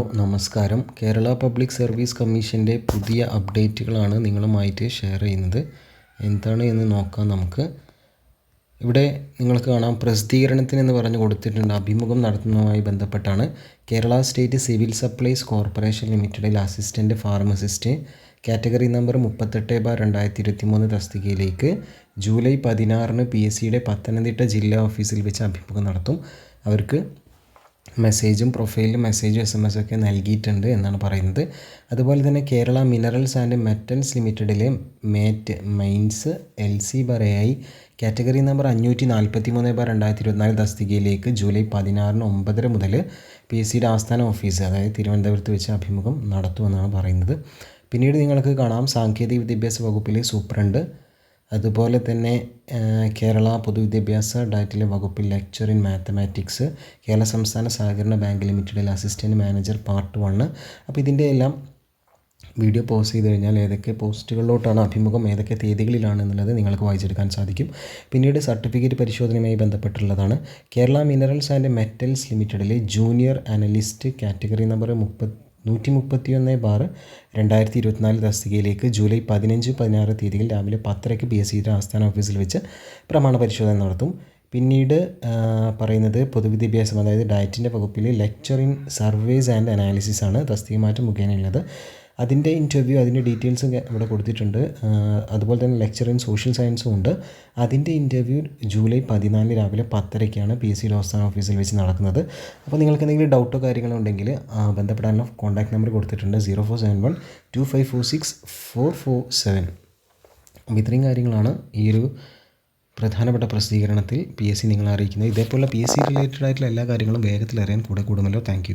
നമസ്കാരം. Kerala public service കമ്മീഷന്റെ പുതിയ അപ്ഡേറ്റുകളാണ് നിങ്ങളുമായിട്ട് ഷെയർ ചെയ്യുന്നത്. എന്താണ് എന്ന് നോക്കാം നമുക്ക്. ഇവിടെ നിങ്ങൾക്ക് കാണാം. പ്രസിദ്ധീകരണത്തിന് എന്ന് പറഞ്ഞു കൊടുത്തിട്ടുണ്ട്. അഭിമുഖം നടത്തുന്നതുമായി ബന്ധപ്പെട്ടാണ് Kerala state civil supplies corporation ലിമിറ്റഡിൽ അസിസ്റ്റന്റ് ഫാർമസിസ്റ്റ് കാറ്റഗറി നമ്പർ മുപ്പത്തെട്ട് ബാർ രണ്ടായിരത്തി ഇരുപത്തി മൂന്ന് തസ്തികയിലേക്ക് ജൂലൈ പതിനാറിന് പി എസ് സിയുടെ പത്തനംതിട്ട ജില്ലാ ഓഫീസിൽ വെച്ച് അഭിമുഖം നടത്തും. അവർക്ക് മെസ്സേജും പ്രൊഫൈലിൽ മെസ്സേജും എസ് എം എസ് ഒക്കെ നൽകിയിട്ടുണ്ട് എന്നാണ് പറയുന്നത്. അതുപോലെ തന്നെ കേരള മിനറൽസ് ആൻഡ് മെറ്റൽസ് ലിമിറ്റഡിലെ മേറ്റ് മെയിൻസ് എൽ സി ബറയായി കാറ്റഗറി നമ്പർ അഞ്ഞൂറ്റി നാൽപ്പത്തി മൂന്ന് ബാർ രണ്ടായിരത്തി ഇരുപത്തിനാല് തസ്തികയിലേക്ക് ജൂലൈ പതിനാറിന് ഒമ്പതര മുതൽ പി എസ് സിയുടെ ആസ്ഥാന ഓഫീസ് അതായത് തിരുവനന്തപുരത്ത് വെച്ച് അഭിമുഖം നടത്തുമെന്നാണ് പറയുന്നത്. പിന്നീട് നിങ്ങൾക്ക് കാണാം സാങ്കേതിക വിദ്യാഭ്യാസ വകുപ്പിലെ സൂപ്രണ്ട് അതുപോലെ തന്നെ കേരള പൊതുവിദ്യാഭ്യാസ ഡയറ്റിലെ വകുപ്പിൽ ലെക്ചർ ഇൻ മാത്തമാറ്റിക്സ് കേരള സംസ്ഥാന സഹകരണ ബാങ്ക് ലിമിറ്റഡിൽ അസിസ്റ്റന്റ് മാനേജർ പാർട്ട് വണ്ണ് അപ്പോൾ ഇതിന്റെ എല്ലാം വീഡിയോ പോസ്റ്റ് ചെയ്ത് കഴിഞ്ഞാൽ ഏതൊക്കെ പോസ്റ്റുകളിലോട്ടാണ് അഭിമുഖം ഏതൊക്കെ തീയതികളിലാണ് എന്നുള്ളത് നിങ്ങൾക്ക് വായിച്ചെടുക്കാൻ സാധിക്കും. പിന്നീട് സർട്ടിഫിക്കറ്റ് പരിശോധനയുമായി ബന്ധപ്പെട്ടുള്ളതാണ്. കേരള മിനറൽസ് ആൻഡ് മെറ്റൽസ് ലിമിറ്റഡിലെ ജൂനിയർ അനലിസ്റ്റ് കാറ്റഗറി നമ്പർ മുപ്പത്തി നൂറ്റി മുപ്പത്തി ഒന്ന് ബാർ രണ്ടായിരത്തി ഇരുപത്തിനാല് തസ്തികയിലേക്ക് ജൂലൈ പതിനഞ്ച് പതിനാറ് തീയതിയിൽ രാവിലെ പത്തരയ്ക്ക് പി എസ് സിയുടെ ആസ്ഥാന ഓഫീസിൽ വെച്ച് പ്രമാണ പരിശോധന നടത്തും. പിന്നീട് പറയുന്നത് പൊതുവിദ്യാഭ്യാസം അതായത് ഡയറ്റിന്റെ വകുപ്പിൽ lecturer in surveys and analysis ആണ് തസ്തിക മാറ്റം മുഖേനയുള്ളത് അതിന്റെ ഇന്റർവ്യൂ അതിന്റെ ഡീറ്റെയിൽസും ഇവിടെ കൊടുത്തിട്ടുണ്ട്. അതുപോലെ തന്നെ ലെക്ചർ ഇൻ സോഷ്യൽ സയൻസും ഉണ്ട്. അതിന്റെ ഇന്റർവ്യൂ ജൂലൈ പതിനാലിന് രാവിലെ പത്തരയ്ക്കാണ് പി എസ് സി ലോസ്ഥാന ഓഫീസിൽ വെച്ച് നടക്കുന്നത്. അപ്പോൾ നിങ്ങൾക്ക് എന്തെങ്കിലും ഡൗട്ടോ കാര്യങ്ങളോ ഉണ്ടെങ്കിൽ ബന്ധപ്പെടാനുള്ള കോൺടാക്ട് നമ്പർ കൊടുത്തിട്ടുണ്ട് zero four seven one two five four six four four seven അപ്പോൾ ഇത്രയും കാര്യങ്ങളാണ് ഈ ഒരു പ്രധാനപ്പെട്ട പ്രസിദ്ധീകരണത്തിൽ പി എസ് സി നിങ്ങളെ അറിയിക്കുന്നത്. ഇതേപോലെ പി എസ് സി റിലേറ്റഡ് ആയിട്ടുള്ള എല്ലാ കാര്യങ്ങളും വേഗത്തിൽ അറിയാൻ കൂടെ കൂടുമല്ലോ. താങ്ക്